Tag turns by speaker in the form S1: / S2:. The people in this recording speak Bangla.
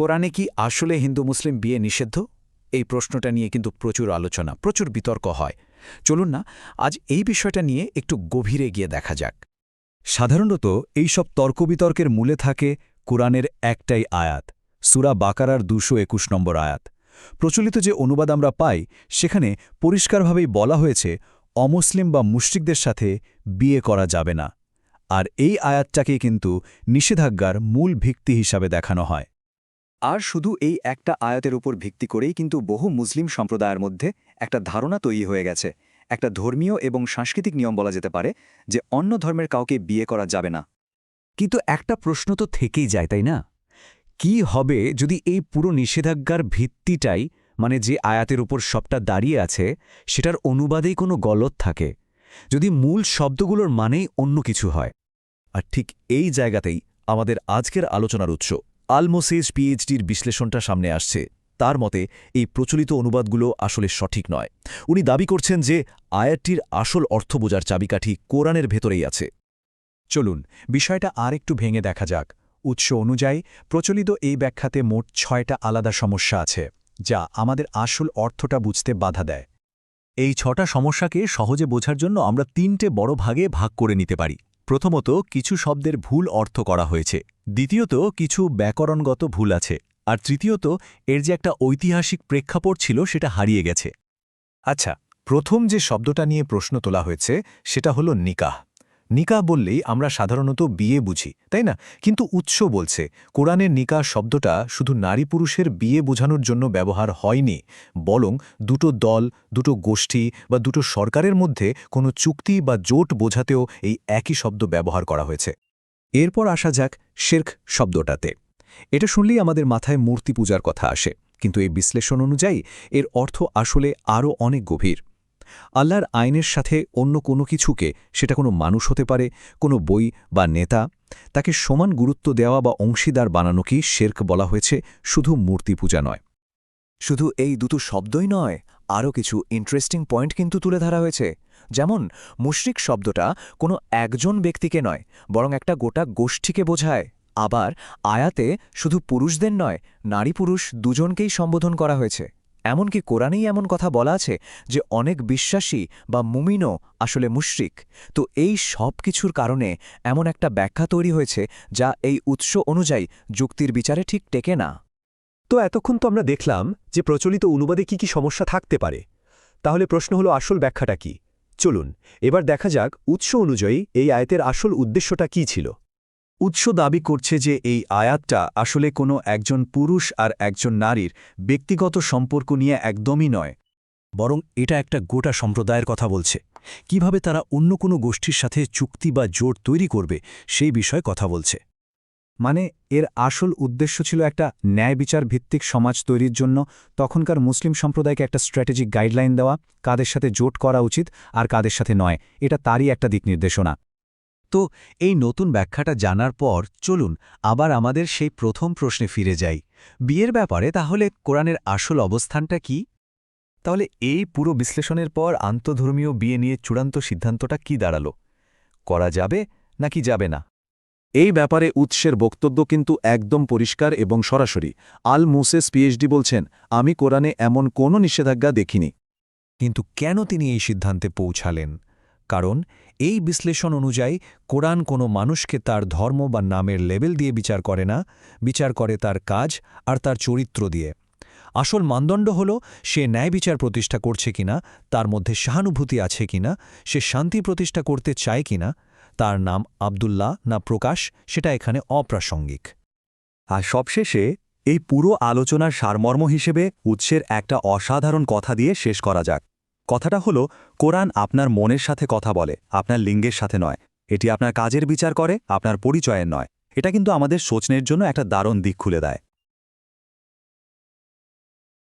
S1: কোরআনে কি আসলে হিন্দু মুসলিম বিয়ে নিষিদ্ধ? এই প্রশ্নটা নিয়ে কিন্তু প্রচুর আলোচনা, প্রচুর বিতর্ক হয়। চলুন না, আজ এই বিষয়টা নিয়ে একটু গভীরে গিয়ে দেখা যাক।
S2: সাধারণত এইসব তর্কবিতর্কের মূলে থাকে কোরআনের একটাই আয়াত, সুরা বাকারার দুশো একুশ নম্বর আয়াত। প্রচলিত যে অনুবাদ আমরা পাই, সেখানে পরিষ্কারভাবেই বলা হয়েছে, অমুসলিম বা মুশরিকদের সাথে বিয়ে করা যাবে না। আর এই আয়াতটাকে কিন্তু নিষেধাজ্ঞার মূল ভিত্তি হিসাবে দেখানো হয়।
S3: আর শুধু এই একটা আয়াতের উপর ভিত্তি করেই কিন্তু বহু মুসলিম সম্প্রদায়ের মধ্যে একটা ধারণা তৈরি হয়ে গেছে। একটা ধর্মীয় এবং সাংস্কৃতিক নিয়ম বলা যেতে পারে যে অন্য ধর্মের কাউকে বিয়ে করা যাবে না।
S4: কিন্তু একটা প্রশ্ন তো থেকেই যায়, তাই না? কি হবে যদি এই পুরো নিষেধাজ্ঞার ভিত্তিটাই মানে যে আয়াতের উপর সবটা দাঁড়িয়ে আছে, সেটার অনুবাদেই কোনো গলত থাকে? যদি মূল শব্দগুলোর মানেই অন্য কিছু হয়?
S2: আর ঠিক এই জায়গাতেই আমাদের আজকের আলোচনার উৎস। আলমোসেজ পিএইচডির বিশ্লেষণটা সামনে আসছে। তার মতে, এই প্রচলিত অনুবাদগুলো আসলে সঠিক নয়। উনি দাবি করছেন যে, আয়াতটির আসল অর্থ বোঝার চাবিকাঠি কোরআনের ভেতরেই আছে।
S1: চলুন, বিষয়টা আর একটু ভেঙে দেখা যাক। উৎস অনুযায়ী, প্রচলিত এই ব্যাখ্যাতে মোট ছয়টা আলাদা সমস্যা আছে, যা আমাদের আসল অর্থটা বুঝতে বাধা দেয়।
S2: এই ছটা সমস্যাকে সহজে বোঝার জন্য আমরা তিনটে বড় ভাগে ভাগ করে নিতে পারি। প্রথমত, কিছু শব্দের ভুল অর্থ করা হয়েছে। দ্বিতীয়ত, কিছু ব্যাকরণগত ভুল আছে। আর তৃতীয়ত, এর যে একটা ঐতিহাসিক প্রেক্ষাপট ছিল, সেটা হারিয়ে গেছে।
S1: আচ্ছা প্রথম যে শব্দটা নিয়ে প্রশ্ন তোলা হয়েছে, সেটা হলো নিকাহ। নিকাহ বললেই আমরা সাধারণত বিয়ে বুঝি, তাই না? কিন্তু উৎস বলছে, কোরআনের নিকা শব্দটা শুধু নারী পুরুষের বিয়ে বোঝানোর জন্য ব্যবহার হয়নি, বরং দুটো দল, দুটো গোষ্ঠী বা দুটো সরকারের মধ্যে কোনো চুক্তি বা জোট বোঝাতেও এই একই শব্দ ব্যবহার করা হয়েছে। এরপর আসা যাক শেরক শব্দটাতে। এটা শুনলেই আমাদের মাথায় মূর্তি পূজার কথা আসে, কিন্তু এই বিশ্লেষণ অনুযায়ী এর অর্থ আসলে আরও অনেক গভীর। আল্লাহর আইনের সাথে অন্য কোনো কিছুকে, সেটা কোনো মানুষ হতে পারে, কোনো বই বা নেতা, তাকে সমান গুরুত্ব দেওয়া বা অংশীদার বানানোকেই শেরক বলা হয়েছে শুধু মূর্তি পূজা নয়।
S3: শুধু এই দুটো শব্দই নয়, আরও কিছু ইন্টারেস্টিং পয়েন্ট কিন্তু তুলে ধরা হয়েছে। যেমন, মুশরিক শব্দটা কোনো একজন ব্যক্তিকে নয়, বরং একটা গোটা গোষ্ঠীকে বোঝায়। আবার আয়াতে শুধু পুরুষদের নয় নারী পুরুষ দুজনকেই সম্বোধন করা হয়েছে। এমনকি কোরআনেই এমন কথা বলা আছে যে অনেক বিশ্বাসী বা মুমিনও আসলে মুশরিক। তো এই সব কিছুর কারণে এমন একটা ব্যাখ্যা তৈরি হয়েছে যা এই উৎস অনুযায়ী যুক্তির বিচারে ঠিক টেকে না।
S5: তো এতক্ষণ তো আমরা দেখলাম যে প্রচলিত অনুবাদে কি কি সমস্যা থাকতে পারে। তাহলে প্রশ্ন হলো আসল ব্যাখ্যাটা কি? চলুন, এবার দেখা যাক উৎস অনুযায়ী এই আয়তের আসল উদ্দেশ্যটা কি ছিল।
S2: উৎস দাবি করছে যে এই আয়াতটা আসলে কোনো একজন পুরুষ আর একজন নারীর ব্যক্তিগত সম্পর্ক নিয়ে একদমই নয়। বরং এটা একটা গোটা সম্প্রদায়ের কথা বলছে। কীভাবে তারা অন্য কোনো গোষ্ঠীর সাথে চুক্তি বা জোট তৈরি করবে সেই বিষয়ে কথা বলছে।
S1: মানে এর আসল উদ্দেশ্য ছিল একটা ন্যায় বিচার ভিত্তিক সমাজ তৈরির জন্য তখনকার মুসলিম সম্প্রদায়কে একটা স্ট্র্যাটেজিক গাইডলাইন দেওয়া, কাদের সাথে জোট করা উচিত আর কাদের সাথে নয়। এটা তারই একটা দিক নির্দেশনা।
S4: তো এই নতুন ব্যাখ্যাটা জানার পর চলুন আবার আমাদের সেই প্রথম প্রশ্নে ফিরে যাই। বিয়ের ব্যাপারে তাহলে কোরআনের আসল অবস্থানটা কি?
S2: তাহলে এই পুরো বিশ্লেষণের পর আন্তধর্মীয় বিয়ে নিয়ে চূড়ান্ত সিদ্ধান্তটা কি দাঁড়াল? করা যাবে নাকি যাবে না? এই ব্যাপারে উৎসের বক্তব্য কিন্তু একদম পরিষ্কার এবং সরাসরি। আল মুসেস পিএইচডি বলছেন, আমি কোরআনে এমন কোনো নিষেধাজ্ঞা দেখিনি।
S4: কিন্তু কেন তিনি এই সিদ্ধান্তে পৌঁছালেন? কারণ এই বিশ্লেষণ অনুযায়ী কোরআন কোনো মানুষকে তার ধর্ম বা নামের লেবেল দিয়ে বিচার করে না, বিচার করে তার কাজ আর তার চরিত্র দিয়ে। আসল মানদণ্ড হল, সে ন্যায় বিচার প্রতিষ্ঠা করছে কিনা, তার মধ্যে সহানুভূতি আছে কিনা, সে শান্তি প্রতিষ্ঠা করতে চায় কিনা, তার নাম আবদুল্লাহ না প্রকাশ, সেটা এখানে অপ্রাসঙ্গিক।
S5: আর সবশেষে, এই পুরো আলোচনার সারমর্ম হিসেবে উৎসের একটা অসাধারণ কথা দিয়ে শেষ করা যাক। কথাটা হলো, কোরআন আপনার মনের সাথে কথা বলে, আপনার লিঙ্গের সাথে নয়। এটি আপনার কাজের বিচার করে, আপনার পরিচয়ের নয়। এটা কিন্তু আমাদের সোচনের জন্য একটা দারুণ দিক খুলে দেয়।